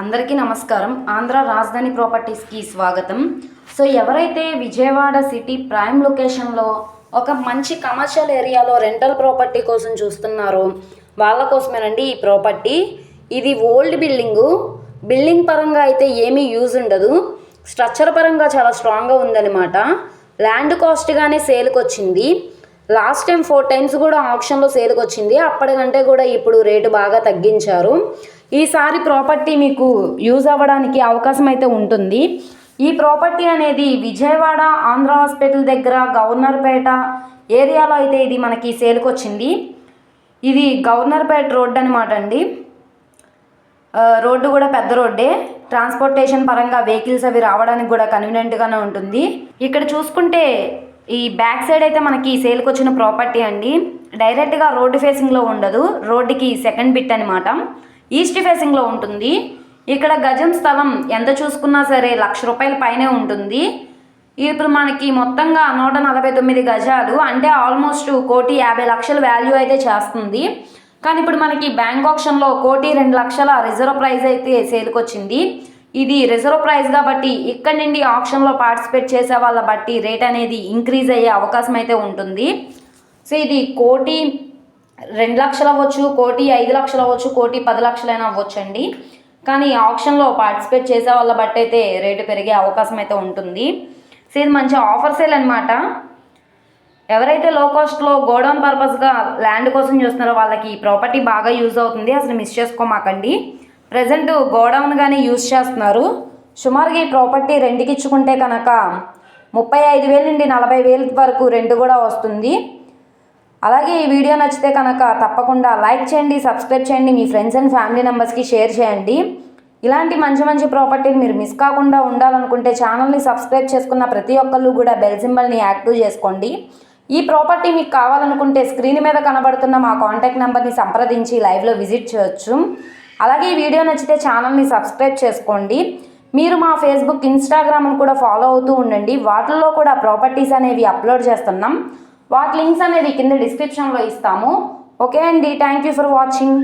అందరికీ నమస్కారం. ఆంధ్ర రాజధాని ప్రాపర్టీస్కి స్వాగతం. సో ఎవరైతే విజయవాడ సిటీ ప్రైమ్ లొకేషన్లో ఒక మంచి కమర్షియల్ ఏరియాలో రెంటల్ ప్రాపర్టీ కోసం చూస్తున్నారో వాళ్ళ కోసమేనండి ఈ ప్రాపర్టీ. ఇది ఓల్డ్ బిల్డింగు. బిల్డింగ్ పరంగా అయితే ఏమీ యూజ్ ఉండదు. స్ట్రక్చర్ పరంగా చాలా స్ట్రాంగ్గా ఉందన్నమాట. ల్యాండ్ కాస్ట్గానే సేల్కి వచ్చింది. లాస్ట్ టైం ఫోర్ టైమ్స్ కూడా ఆప్షన్లో సేల్కి వచ్చింది. అప్పటికంటే కూడా ఇప్పుడు రేటు బాగా తగ్గించారు. ఈసారి ప్రాపర్టీ మీకు యూజ్ అవ్వడానికి అవకాశం అయితే ఉంటుంది. ఈ ప్రాపర్టీ అనేది విజయవాడ ఆంధ్ర హాస్పిటల్ దగ్గర గవర్నర్పేట ఏరియాలో అయితే ఇది మనకి సేల్కి వచ్చింది ఇది గవర్నర్పేట రోడ్ అనమాట అండి. రోడ్డు కూడా పెద్ద రోడ్డే. ట్రాన్స్పోర్టేషన్ పరంగా వెహికల్స్ అవి రావడానికి కూడా కన్వీనియంట్గానే ఉంటుంది. ఇక్కడ చూసుకుంటే ఈ బ్యాక్ సైడ్ అయితే మనకి సేల్కి వచ్చిన ప్రాపర్టీ అండి. డైరెక్ట్గా రోడ్డు ఫేసింగ్లో ఉండదు. రోడ్డుకి సెకండ్ బిట్ అనమాట ఈస్ట్ ఫేసింగ్లో ఉంటుంది. ఇక్కడ గజం స్థలం ఎంత చూసుకున్నా సరే లక్ష రూపాయల పైనే ఉంటుంది. ఇప్పుడు మనకి మొత్తంగా నూట నలభై తొమ్మిది గజాలు అంటే ఆల్మోస్ట్ కోటి యాభై లక్షల వాల్యూ అయితే చేస్తుంది. కానీ ఇప్పుడు మనకి బ్యాంక్ ఆప్షన్లో కోటి రెండు లక్షల రిజర్వ్ ప్రైజ్ అయితే సేల్కి వచ్చింది ఇది రిజర్వ్ ప్రైస్ కాబట్టి ఇక్కడి నుండి ఆప్షన్లో పార్టిసిపేట్ చేసే వాళ్ళ బట్టి రేట్ అనేది ఇంక్రీజ్ అయ్యే అవకాశం అయితే ఉంటుంది. సో ఇది కోటి రెండు లక్షలు అవ్వచ్చు కోటి ఐదు లక్షలు అవ్వచ్చు కోటి పది లక్షలైనా అవ్వచ్చు అండి కానీ ఆప్షన్లో పార్టిసిపేట్ చేసే వాళ్ళ బట్టి అయితే రేటు పెరిగే అవకాశం అయితే ఉంటుంది. సో ఇది మంచి ఆఫర్ సేల్ అనమాట ఎవరైతే లో కాస్ట్లో గోడౌన్ పర్పస్గా ల్యాండ్ కోసం చూస్తున్నారో వాళ్ళకి ఈ ప్రాపర్టీ బాగా యూజ్ అవుతుంది. అసలు మిస్ చేసుకోమాకండి. ప్రజెంట్ గోడౌన్గానే యూజ్ చేస్తున్నారు. సుమారుగా ఈ ప్రాపర్టీ రెండుకి ఇచ్చుకుంటే కనుక ముప్పై ఐదు వేల నుండి నలభై వేల వరకు రెంట్ కూడా వస్తుంది. అలాగే ఈ వీడియో నచ్చితే కనుక తప్పకుండా లైక్ చేయండి సబ్స్క్రైబ్ చేయండి మీ ఫ్రెండ్స్ అండ్ ఫ్యామిలీ మెంబర్స్కి షేర్ చేయండి. ఇలాంటి మంచి మంచి ప్రాపర్టీని మీరు మిస్ కాకుండా ఉండాలనుకుంటే ఛానల్ని సబ్స్క్రైబ్ చేసుకున్న ప్రతి ఒక్కళ్ళు కూడా బెల్ సింబల్ని యాక్టివ్ చేసుకోండి. ఈ ప్రాపర్టీ మీకు కావాలనుకుంటే స్క్రీన్ మీద కనబడుతున్న మా కాంటాక్ట్ నెంబర్ని సంప్రదించి లైవ్లో విజిట్ చేయొచ్చు. అలాగే ఈ వీడియో నచ్చితే ఛానల్ని సబ్స్క్రైబ్ చేసుకోండి. మీరు మా ఫేస్బుక్ ఇన్స్టాగ్రామ్ను కూడా ఫాలో అవుతూ ఉండండి. వాటిల్లో కూడా ప్రాపర్టీస్ అనేవి అప్లోడ్ చేస్తున్నాం. వాటి లింక్స్ అనేది కింద డిస్క్రిప్షన్లో ఇస్తాము. ఓకే అండి థ్యాంక్ యూ ఫర్ వాచింగ్